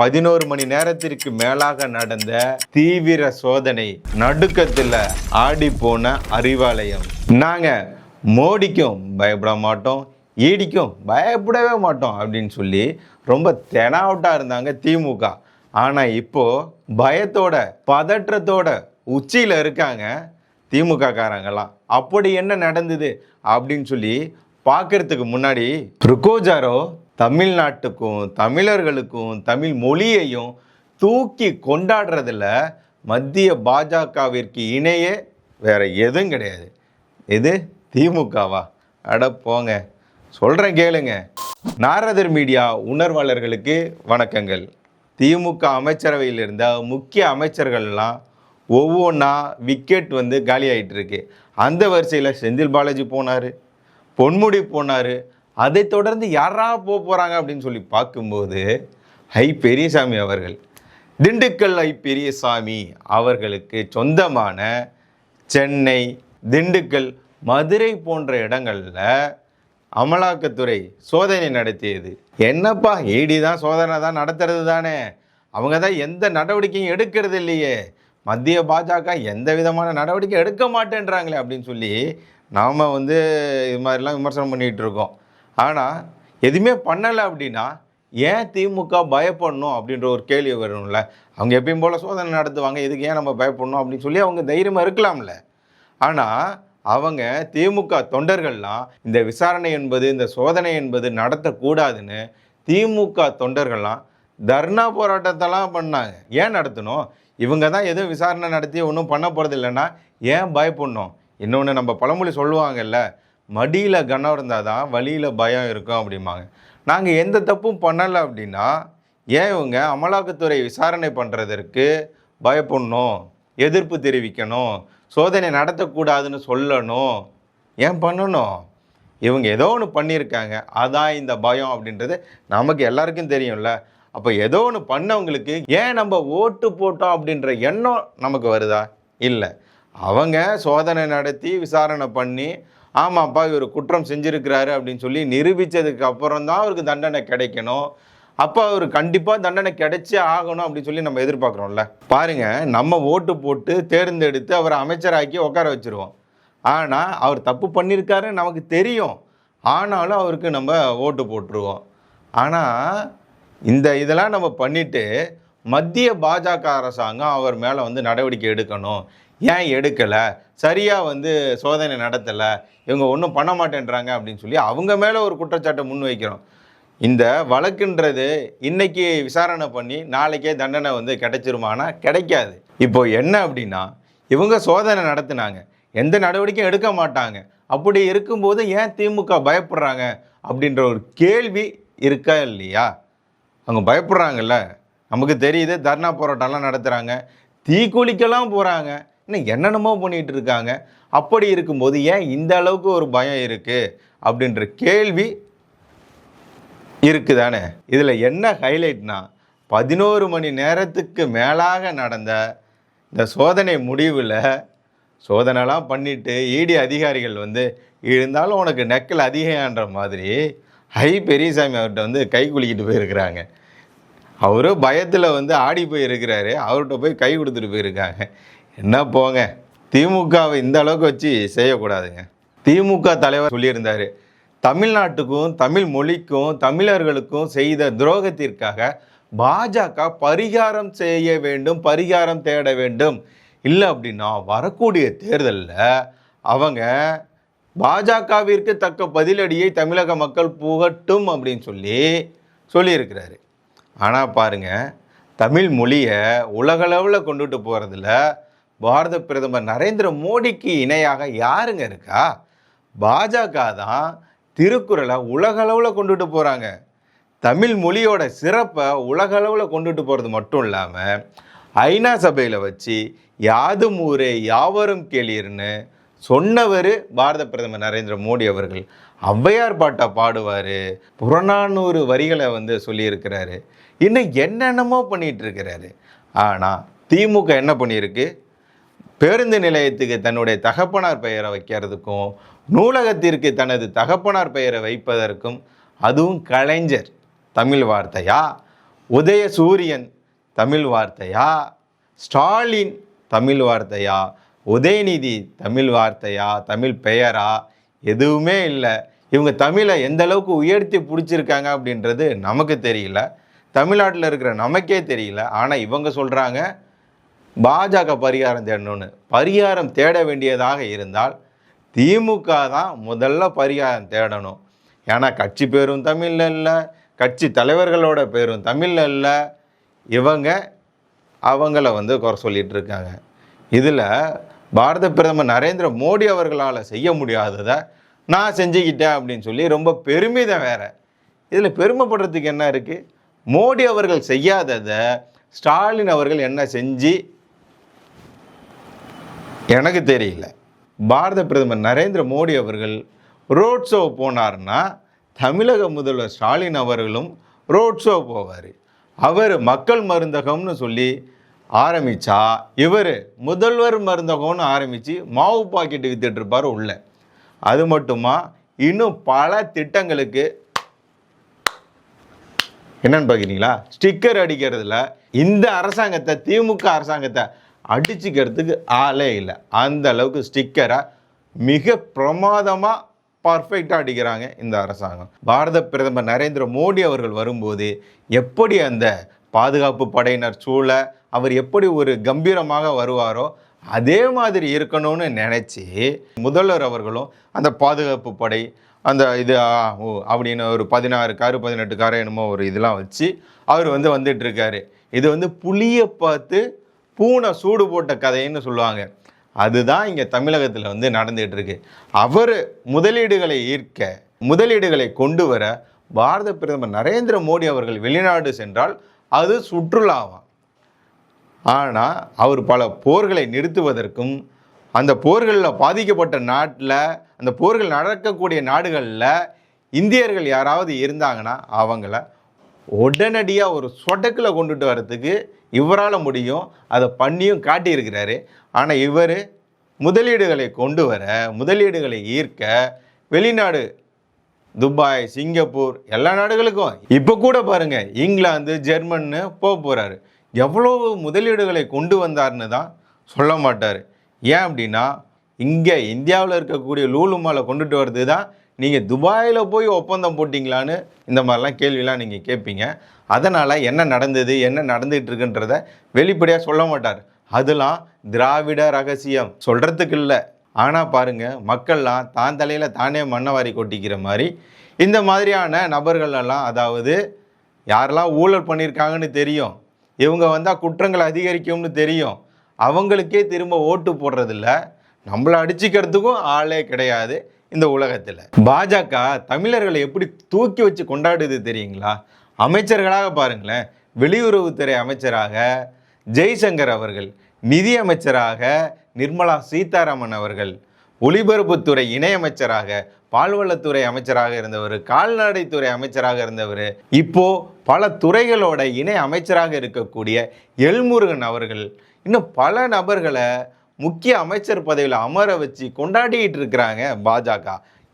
பதினோரு மணி நேரத்திற்கு மேலாக நடந்த தீவிர சோதனை நடுக்கத்தில் ஆடி போன அறிவாலயம். நாங்க மோடிக்கும் பயப்பட மாட்டோம் ஈடிக்கும் பயப்படவே மாட்டோம் அப்படின்னு சொல்லி ரொம்ப தெனாவட்டா இருந்தாங்க திமுக. ஆனா இப்போ பயத்தோட பதற்றத்தோட உச்சியில இருக்காங்க திமுக காரங்கெல்லாம். அப்படி என்ன நடந்தது அப்படின்னு சொல்லி பார்க்கறதுக்கு முன்னாடி ருக்கோஜாரோ தமிழ்நாட்டுக்கும் தமிழர்களுக்கும் தமிழ் மொழியையும் தூக்கி கொண்டாடுறதுல மத்திய பாஜகவிற்கு இணையே வேறு எதுவும் கிடையாது. இது திமுகவா? அட போங்க. சொல்கிறேன் கேளுங்க. நாரதர் மீடியா உணர்வாளர்களுக்கு வணக்கங்கள். திமுக அமைச்சரவையில் இருந்த முக்கிய அமைச்சர்கள்லாம் ஒவ்வொன்றா விக்கெட் வந்து காலி ஆயிட்டு இருக்கு. அந்த வரிசையில் செந்தில் பாலாஜி போனார். பொன்முடி போனார். அதை தொடர்ந்து யாரா போக போகிறாங்க அப்படின்னு சொல்லி பார்க்கும்போது ஐ பெரியசாமி அவர்கள் திண்டுக்கல் ஐ பெரியசாமி அவர்களுக்கு சொந்தமான சென்னை திண்டுக்கல் மதுரை போன்ற இடங்களில் அமலாக்கத்துறை சோதனை நடத்தியது. என்னப்பா ஈடி தான் சோதனை தான் நடத்துறது தானே? அவங்க தான் எந்த நடவடிக்கையும் எடுக்கிறது இல்லையே. மத்திய பாஜக எந்த விதமான நடவடிக்கை எடுக்க மாட்டேன்றாங்களே அப்படின்னு சொல்லி நாம் வந்து இது மாதிரிலாம் விமர்சனம் பண்ணிகிட்டு இருக்கோம். ஆனால் எதுவுமே பண்ணலை அப்படின்னா ஏன் திமுக பயப்படணும் அப்படின்ற ஒரு கேள்வி வரும்ல? அவங்க எப்பயும் போல் சோதனை நடத்துவாங்க இதுக்கு ஏன் நம்ம பயப்படணும் அப்படின்னு சொல்லி அவங்க தைரியமாக இருக்கலாம்ல. ஆனால் அவங்க திமுக தொண்டர்கள்லாம் இந்த விசாரணை என்பது இந்த சோதனை என்பது நடத்தக்கூடாதுன்னு திமுக தொண்டர்கள்லாம் தர்ணா போராட்டத்தெல்லாம் பண்ணாங்க. ஏன் நடத்தணும்? இவங்க தான் எதுவும் விசாரணை நடத்தி ஒன்றும் பண்ண போகிறது இல்லைன்னா ஏன் பயப்படணும்? இன்னொன்று நம்ம பழமொழி சொல்லுவாங்கல்ல மடியில் கனம் இருந்தால் தான் வழியில் பயம் இருக்கும் அப்படிம்பாங்க. நாங்கள் எந்த தப்பும் பண்ணலை அப்படின்னா ஏன் இவங்க அமலாக்கத்துறை விசாரணை பண்ணுறதற்கு பயப்படணும் எதிர்ப்பு தெரிவிக்கணும் சோதனை நடத்தக்கூடாதுன்னு சொல்லணும். ஏன் பண்ணணும்? இவங்க ஏதோ ஒன்று பண்ணியிருக்காங்க. அதான் இந்த பயம் அப்படின்றது நமக்கு எல்லாருக்கும் தெரியும்ல. அப்போ ஏதோ ஒன்று பண்ணவங்களுக்கு ஏன் நம்ம ஓட்டு போட்டோம் அப்படின்ற எண்ணம் நமக்கு வருதா? இல்லை. அவங்க சோதனை நடத்தி விசாரணை பண்ணி ஆமாப்பா இவர் குற்றம் செஞ்சுருக்கிறாரு அப்படின்னு சொல்லி நிரூபித்ததுக்கு அப்புறம் தான் அவருக்கு தண்டனை கிடைக்கணும். அப்போ அவர் கண்டிப்பாக தண்டனை கிடைச்சே ஆகணும் அப்படின்னு சொல்லி நம்ம எதிர்பார்க்குறோம்ல. பாருங்கள் நம்ம ஓட்டு போட்டு தேர்ந்தெடுத்து அவரை அமைச்சராக்கி உட்கார வச்சிருவோம். ஆனால் அவர் தப்பு பண்ணியிருக்காருன்னு நமக்கு தெரியும். ஆனாலும் அவருக்கு நம்ம ஓட்டு போட்டுருவோம். ஆனால் இந்த இதெல்லாம் நம்ம பண்ணிட்டு மத்திய பாஜக அரசாங்கம் அவர் மேலே வந்து நடவடிக்கை எடுக்கணும். ஏன் எடுக்கலை? சரியாக வந்து சோதனை நடத்தலை. இவங்க ஒன்றும் பண்ண மாட்டேன்றாங்க அப்படின்னு சொல்லி அவங்க மேலே ஒரு குற்றச்சாட்டை முன் வைக்கிறோம். இந்த வழக்குன்றது இன்னைக்கு விசாரணை பண்ணி நாளைக்கே தண்டனை வந்து கிடைச்சிருமானா கிடைக்காது. இப்போ என்ன அப்படின்னா இவங்க சோதனை நடத்தினாங்க. எந்த நடவடிக்கையும் எடுக்க மாட்டாங்க. அப்படி இருக்கும்போது ஏன் திமுக பயப்படுறாங்க அப்படின்ற ஒரு கேள்வி இருக்கா இல்லையா? அவங்க பயப்படுறாங்கல்ல. நமக்கு தெரியுது தர்ணா போராட்டம்லாம் நடத்துகிறாங்க தீக்குளிக்கெல்லாம் போகிறாங்க இன்னும் என்னென்னமோ பண்ணிகிட்டு இருக்காங்க அப்படி இருக்கும்போது ஏன் இந்த அளவுக்கு ஒரு பயம் இருக்குது அப்படின்ற கேள்வி இருக்குதானே? இதில் என்ன ஹைலைட்னா பதினோரு மணி நேரத்துக்கு மேலாக நடந்த இந்த சோதனை முடிவில் சோதனைலாம் பண்ணிட்டு இடி அதிகாரிகள் வந்து இருந்தாலும் உனக்கு நெக்கல் அதிகன்ற மாதிரி ஹை பெரியசாமி அவர்கிட்ட வந்து கை குலுக்கிட்டு போயிருக்கிறாங்க. அவரும் பயத்தில் வந்து ஆடி போயிருக்கிறாரு அவர்கிட்ட போய் கை கொடுத்துட்டு போயிருக்காங்க. என்ன போங்க? திமுகவை இந்த அளவுக்கு வச்சு செய்யக்கூடாதுங்க. திமுக தலைவர் சொல்லியிருந்தார் தமிழ்நாட்டுக்கும் தமிழ் மொழிக்கும் தமிழர்களுக்கும் செய்த துரோகத்திற்காக பாஜக பரிகாரம் செய்ய வேண்டும் பரிகாரம் தேட வேண்டும். இல்லை அப்படின்னா வரக்கூடிய தேர்தலில் அவங்க பாஜகவிற்கு தக்க பதிலடியை தமிழக மக்கள் புகட்டும் அப்படின்னு சொல்லி சொல்லியிருக்கிறாரு. ஆனால் பாருங்க தமிழ் மொழியை உலகளவில் கொண்டுட்டு போகிறதுல பாரத பிரதமர் நரேந்திர மோடிக்கு இணையாக யாருங்க இருக்கா? பாஜக தான் திருக்குறளை உலகளவில் கொண்டுட்டு போகிறாங்க தமிழ் மொழியோட சிறப்பை உலகளவில் கொண்டுட்டு போகிறது மட்டும் இல்லாமல் ஐநா சபையில் வச்சு யாதும் ஊரே யாவரும் கேளீர்னு சொன்னவர் பாரத பிரதமர் நரேந்திர மோடி அவர்கள். ஔவையார் பாட்டை பாடுவார். புறநானூறு வரிகளை வந்து சொல்லியிருக்கிறாரு. இன்னும் என்னென்னமோ பண்ணிகிட்டு இருக்கிறாரு. ஆனால் திமுக என்ன பண்ணியிருக்கு? பேருந்து நிலையத்துக்கு தன்னுடைய தகப்பனார் பெயரை வைக்கிறதுக்கும் நூலகத்திற்கு தனது தகப்பனார் பெயரை வைப்பதற்கும் அதுவும் கலைஞர். தமிழ் வார்த்தையா? உதயசூரியன் தமிழ் வார்த்தையா? ஸ்டாலின் தமிழ் வார்த்தையா? உதயநிதி தமிழ் வார்த்தையா? தமிழ் பெயரா? எதுவுமே இல்லை. இவங்க தமிழை எந்த அளவுக்கு உயர்த்தி பிடிச்சிருக்காங்க அப்படின்றது நமக்கு தெரியல. தமிழ்நாட்டில் இருக்கிற நமக்கே தெரியல. ஆனால் இவங்க சொல்கிறாங்க பாஜக பரிகாரம் தேடணும்னு. பரிகாரம் தேட வேண்டியதாக இருந்தால் திமுக தான் முதல்ல பரிகாரம் தேடணும். ஏன்னா கட்சி பேரும் தமிழில் இல்லை கட்சி தலைவர்களோட பேரும் தமிழில் இல்லை. இவங்க அவங்கள வந்து குறை சொல்லிட்டு இருக்காங்க. இதில் பாரத பிரதமர் நரேந்திர மோடி அவர்களால் செய்ய முடியாததை நான் செஞ்சுக்கிட்டேன் அப்படின்னு சொல்லி ரொம்ப பெருமிதம் வேறு. இதில் பெருமைப்படுறதுக்கு என்ன இருக்குது மோடி அவர்கள் செய்யாததை ஸ்டாலின் அவர்கள் என்ன செஞ்சு எனக்கு தெரியல. பாரத பிரதமர் நரேந்திர மோடி அவர்கள் ரோட் ஷோ போனார்னா தமிழக முதல்வர் ஸ்டாலின் அவர்களும் ரோட் ஷோ போவார். அவர் மக்கள் மருந்தகம்னு சொல்லி ஆரம்பித்தா இவர் முதல்வர் மருந்தகம்னு ஆரம்பித்து மாவு பாக்கெட்டு வித்துட்டுருப்பார் உள்ள. அது மட்டுமா இன்னும் பல திட்டங்களுக்கு என்னன்னு பார்க்குறீங்களா ஸ்டிக்கர் அடிக்கிறதுல இந்த அரசாங்கத்தை திமுக அரசாங்கத்தை அடிச்சுக்கிறதுக்கு ஆளே இல்லை. அந்த அளவுக்கு ஸ்டிக்கரை மிக பிரமாதமாக பர்ஃபெக்டாக அடிக்கிறாங்க இந்த அரசாங்கம். பாரத பிரதமர் நரேந்திர மோடி அவர்கள் வரும்போது எப்படி அந்த பாதுகாப்பு படையினர் சூழ அவர் எப்படி ஒரு கம்பீரமாக வருவாரோ அதே மாதிரி இருக்கணும்னு நினச்சி முதல்வர் அவர்களும் அந்த பாதுகாப்பு படை அந்த இது ஓ அப்படின்னு ஒரு பதினாறு காரு பதினெட்டு காரு என்னமோ ஒரு இதெல்லாம் வச்சு அவர் வந்து வந்துட்டுருக்காரு இது வந்து புளியை பார்த்து பூனை சூடு போட்ட கதைன்னு சொல்லுவாங்க. அதுதான் இங்கே தமிழகத்தில் வந்து நடந்துகிட்டு இருக்கு அவர் முதலீடுகளை ஈர்க்க முதலீடுகளை கொண்டு வர பாரத பிரதமர் நரேந்திர மோடி அவர்கள் வெளிநாடு சென்றால் அது சுற்றுலாவாம் ஆனால் அவர் பல போர்களை நிறுத்துவதற்கும் அந்த போர்களில் பாதிக்கப்பட்ட நாட்டில் அந்த போர்கள் நடக்கக்கூடிய நாடுகளில் இந்தியர்கள் யாராவது இருந்தாங்கன்னா அவங்கள உடனடியாக ஒரு சொடக்கில் கொண்டுட்டு வரத்துக்கு இவரால் முடியும். அதை பண்ணியும் காட்டியிருக்கிறாரு. ஆனால் இவர் முதலீடுகளை கொண்டு வர முதலீடுகளை ஈர்க்க வெளிநாடு துபாய் சிங்கப்பூர் எல்லா நாடுகளுக்கும். இப்போ கூட பாருங்க இங்கிலாந்து ஜெர்மன்னு போக போகிறாரு எவ்வளோ முதலீடுகளை கொண்டு வந்தார்னு தான் சொல்ல மாட்டார். ஏன் அப்படின்னா இங்கே இந்தியாவில் இருக்கக்கூடிய லூலு மாலை கொண்டுட்டு வர்றது தான் நீங்கள் துபாயில் போய் ஒப்பந்தம் போட்டிங்களான்னு இந்த மாதிரிலாம் கேள்விலாம் நீங்கள் கேட்பீங்க. அதனால் என்ன நடந்தது என்ன நடந்துகிட்டு இருக்குன்றத வெளிப்படையாக சொல்ல மாட்டார். அதெல்லாம் திராவிட ரகசியம். சொல்கிறதுக்கு இல்லை. ஆனால் பாருங்க மக்கள்லாம் தான் தலையில் தானே மண்ணவாரி கொட்டிக்கிற மாதிரி இந்த மாதிரியான நபர்களெல்லாம் அதாவது யாரெல்லாம் ஊழல் பண்ணியிருக்காங்கன்னு தெரியும் இவங்க வந்தால் குற்றங்கள் அதிகரிக்கும்னு தெரியும் அவங்களுக்கே திரும்ப ஓட்டு போடுறதில்ல. நம்மளை அடிச்சுக்கிறதுக்கும் ஆளே கிடையாது. இந்த உலகத்தில். பாஜக தமிழர்களை எப்படி தூக்கி வச்சு கொண்டாடுது தெரியுங்களா? அமைச்சர்களாக பாருங்களேன். வெளியுறவுத்துறை அமைச்சராக ஜெய்சங்கர் அவர்கள் நிதி அமைச்சராக நிர்மலா சீதாராமன் அவர்கள் ஒலிபரப்புத்துறை இணையமைச்சராக பால்வளத்துறை அமைச்சராக இருந்தவர் கால்நடைத்துறை அமைச்சராக இருந்தவர் இப்போ பல துறைகளோட இணை அமைச்சராக இருக்கக்கூடிய எல்முருகன் அவர்கள் இன்னும் பல நபர்களை முக்கிய அமைச்சர் பதவியில் அமர வச்சு கொண்டாடிட்டு இருக்கிறாங்க பாஜக.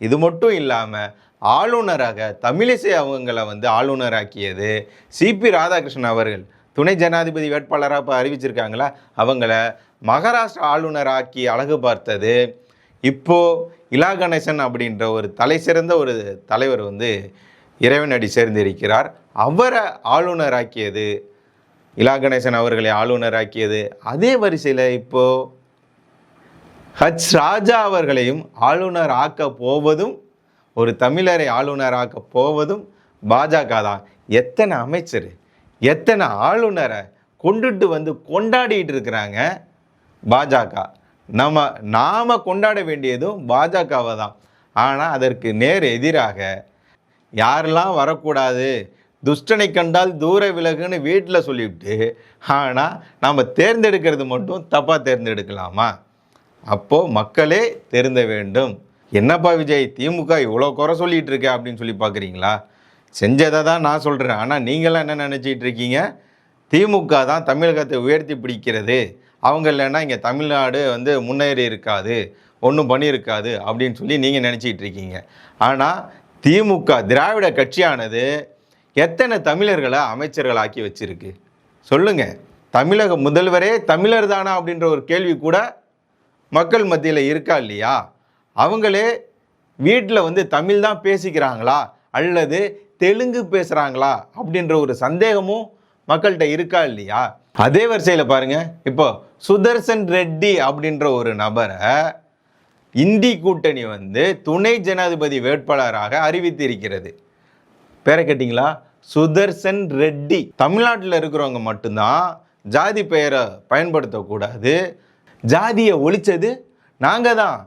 இது மட்டும் இல்லாமல் ஆளுநராக தமிழிசை அவங்களை வந்து ஆளுநராக்கியது சிபி ராதாகிருஷ்ணன் அவர்கள். துணை ஜனாதிபதி வேட்பாளராக இப்போ அறிவிச்சிருக்காங்களா? அவங்கள மகாராஷ்டிரா ஆளுநராக்கி அழகு பார்த்தது. இப்போது இலா கணேசன் அப்படின்ற ஒரு தலை சிறந்த ஒரு தலைவர் வந்து இறைவனடி சேர்ந்திருக்கிறார். அவரை ஆளுநராக்கியது இலா கணேசன் அவர்களை ஆளுநராக்கியது. அதே வரிசையில் இப்போது ஹச் ராஜா அவர்களையும் ஆளுநர் ஆக்க போவதும் ஒரு தமிழரை ஆளுநர் ஆக்க போவதும் பாஜக தான். எத்தனை அமைச்சர் எத்தனை ஆளுநரை கொண்டுட்டு வந்து கொண்டாடிட்டு இருக்கிறாங்க பாஜக. நம்ம நாம் கொண்டாட வேண்டியதும் பாஜகவை தான். ஆனால் அதற்கு நேர் எதிராக யாரெல்லாம் வரக்கூடாது துஷ்டனை கண்டால் தூர விலகுன்னு வீட்டில் சொல்லிவிட்டு ஆனால் நாம் தேர்ந்தெடுக்கிறது மட்டும் தப்பாக தேர்ந்தெடுக்கலாமா? அப்போது மக்களே திருந்த வேண்டும். என்னப்பா விஜய் திமுக இவ்வளோ குறை சொல்லிகிட்டு இருக்க அப்படின்னு சொல்லி பார்க்குறீங்களா? செஞ்சதை தான் நான் சொல்கிறேன் ஆனால் நீங்களாம் என்ன நினச்சிட்டு இருக்கீங்க? திமுக தான் தமிழகத்தை உயர்த்தி பிடிக்கிறது. அவங்க இல்லைன்னா இங்கே தமிழ்நாடு வந்து முன்னேறி இருக்காது ஒன்றும் பண்ணியிருக்காது அப்படின்னு சொல்லி நீங்கள் நினச்சிட்டு இருக்கீங்க. ஆனால் திமுக திராவிட கட்சியானது எத்தனை தமிழர்களை அமைச்சர்களாக்கி வச்சுருக்கு? சொல்லுங்கள் தமிழக முதல்வரே தமிழர் தானா அப்படின்ற ஒரு கேள்வி கூட மக்கள் மத்தியில் இருக்கா இல்லையா? அவங்களே வீட்டில் வந்து தமிழ் தான் பேசிக்கிறாங்களா? அல்லது தெலுங்கு பேசுகிறாங்களா அப்படின்ற ஒரு சந்தேகமும் மக்கள்கிட்ட இருக்கா இல்லையா? அதே வரிசையில் பாருங்கள் இப்போ சுதர்சன் ரெட்டி அப்படின்ற ஒரு நபரை இந்தி கூட்டணி வந்து துணை ஜனாதிபதி வேட்பாளராக அறிவித்திருக்கிறது. பேரை கேட்டிங்களா? சுதர்சன் ரெட்டி. தமிழ்நாட்டில் இருக்கிறவங்க மட்டும்தான் ஜாதி பெயரை பயன்படுத்தக்கூடாது. ஜாதியை ஒழிச்சது நாங்கள் தான்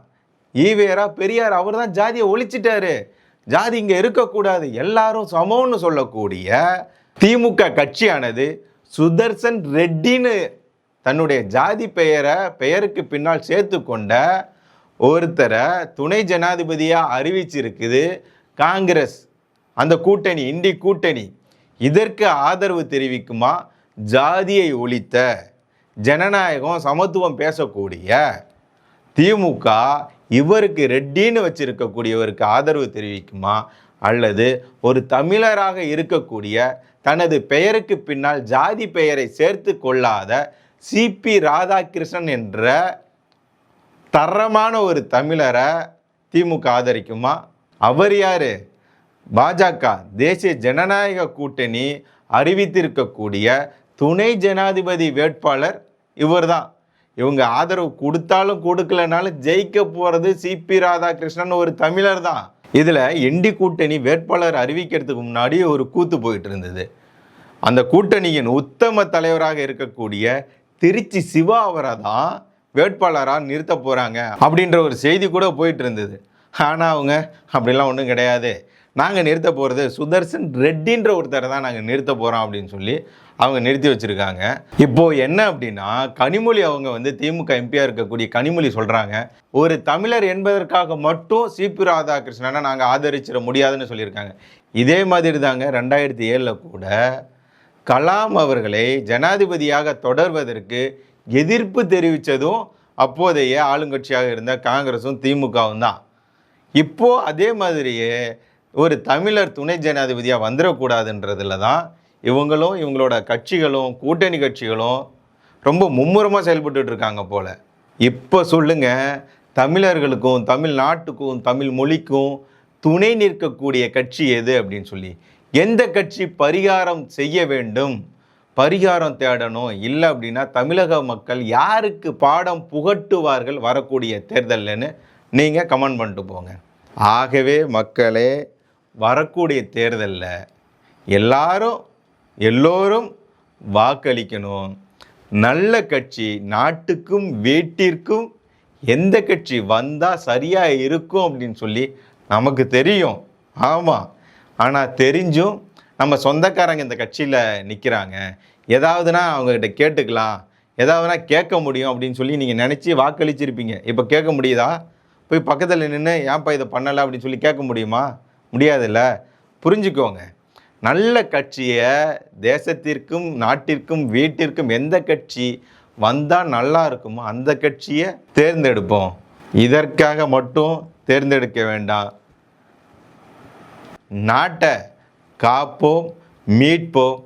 ஈவேரா பெரியார் அவர் தான் ஜாதியை ஒழிச்சிட்டாரு. ஜாதி இங்கே இருக்கக்கூடாது. எல்லாரும் சமம்னு சொல்லக்கூடிய திமுக கட்சியானது சுதர்சன் ரெட்டின்னு தன்னுடைய ஜாதி பெயரை பெயருக்கு பின்னால் சேர்த்து கொண்ட ஒருத்தரை துணை ஜனாதிபதியாக அறிவிச்சிருக்குது காங்கிரஸ். அந்த கூட்டணி இண்டி கூட்டணி. இதற்கு ஆதரவு தெரிவிக்குமா? ஜாதியை ஒழித்த ஜனநாயகம் சமத்துவம் பேசக்கூடிய திமுக இவருக்கு ரெட்டின்னு வச்சிருக்கக்கூடியவருக்கு ஆதரவு தெரிவிக்குமா? அல்லது ஒரு தமிழராக இருக்கக்கூடிய தனது பெயருக்கு பின்னால் ஜாதி பெயரை சேர்த்து கொள்ளாத சிபி ராதாகிருஷ்ணன் என்ற தரமான ஒரு தமிழரை திமுக ஆதரிக்குமா? அவர் யார்? பாஜக தேசிய ஜனநாயக கூட்டணி அறிவித்திருக்கக்கூடிய துணை ஜனாதிபதி வேட்பாளர் இவர்தான். இவங்க ஆதரவு கொடுத்தாலும் கொடுக்கலனாலும் ஜெயிக்க போகிறது சிபி ராதாகிருஷ்ணன் ஒரு தமிழர் தான் இதில் எண்டி கூட்டணி வேட்பாளர் அறிவிக்கிறதுக்கு முன்னாடி ஒரு கூத்து போயிட்டு இருந்தது. அந்த கூட்டணியின் உத்தம தலைவராக இருக்கக்கூடிய திருச்சி சிவா அவரை தான் வேட்பாளராக நிறுத்த போகிறாங்க அப்படின்ற ஒரு செய்தி கூட போயிட்டு இருந்தது. ஆனால் அவங்க அப்படிலாம் ஒன்றும் கிடையாது. நாங்கள் நிறுத்த போகிறது சுதர்சன் ரெட்டின்ற ஒருத்தரை தான் நாங்கள் நிறுத்த போகிறோம் அப்படின்னு சொல்லி அவங்க நிறுத்தி வச்சுருக்காங்க. இப்போது என்ன அப்படின்னா கனிமொழி அவங்க வந்து திமுக எம்பியாக இருக்கக்கூடிய கனிமொழி சொல்கிறாங்க ஒரு தமிழர் என்பதற்காக மட்டும் சிபி ராதாகிருஷ்ணனை நாங்கள் ஆதரிச்சிட முடியாதுன்னு சொல்லியிருக்காங்க. இதே மாதிரி தாங்க ரெண்டாயிரத்தி ஏழில் கூட கலாம் அவர்களை ஜனாதிபதியாக தொடர்வதற்கு எதிர்ப்பு தெரிவித்ததும் அப்போதைய ஆளுங்கட்சியாக இருந்த காங்கிரஸும் திமுகவும் தான். இப்போது அதே மாதிரியே ஒரு தமிழர் துணை ஜனாதிபதியாக வந்துடக்கூடாதுன்றதுல தான் இவங்களும் இவங்களோட கட்சிகளும் கூட்டணி கட்சிகளும் ரொம்ப மும்முரமாக செயல்பட்டு இருக்காங்க போல். இப்போ சொல்லுங்க தமிழர்களுக்கும் தமிழ்நாட்டுக்கும் தமிழ் மொழிக்கும் துணை நிற்கக்கூடிய கட்சி எது அப்படின்னு சொல்லி. எந்த கட்சி பரிகாரம் செய்ய வேண்டும்? பரிகாரம் தேடணும். இல்லை அப்படின்னா தமிழக மக்கள் யாருக்கு பாடம் புகட்டுவார்கள் வரக்கூடிய தேர்தல்னு நீங்கள் கமெண்ட் பண்ணிட்டு போங்க. ஆகவே மக்களே வரக்கூடிய தேர்தலில் எல்லாரும் எல்லோரும் வாக்களிக்கணும். நல்ல கட்சி நாட்டுக்கும் வீட்டிற்கும் எந்த கட்சி வந்தால் சரியாக இருக்கும் அப்படின்னு சொல்லி நமக்கு தெரியும். ஆமாம் ஆனால் தெரிஞ்சும் நம்ம சொந்தக்காரங்க இந்த கட்சியில் நிற்கிறாங்க ஏதாவதுனா அவங்கக்கிட்ட கேட்டுக்கலாம். ஏதாவதுனா கேட்க முடியும் அப்படின்னு சொல்லி நீங்கள் நினச்சி வாக்களிச்சிருப்பீங்க. இப்போ கேட்க முடியுதா? போய் பக்கத்தில் நின்று ஏன்ப்பா இதை பண்ணலை? அப்படின்னு சொல்லி கேட்க முடியுமா? முடியாதுல்ல? புரிஞ்சுக்கோங்க. நல்ல கட்சியை தேசத்திற்கும் நாட்டிற்கும் வீட்டிற்கும் எந்த கட்சி வந்தால் நல்லா இருக்குமோ அந்த கட்சியை தேர்ந்தெடுப்போம். இதற்காக மட்டும் தேர்ந்தெடுக்க வேண்டாம். நாட்டை காப்போம் மீட்போம்.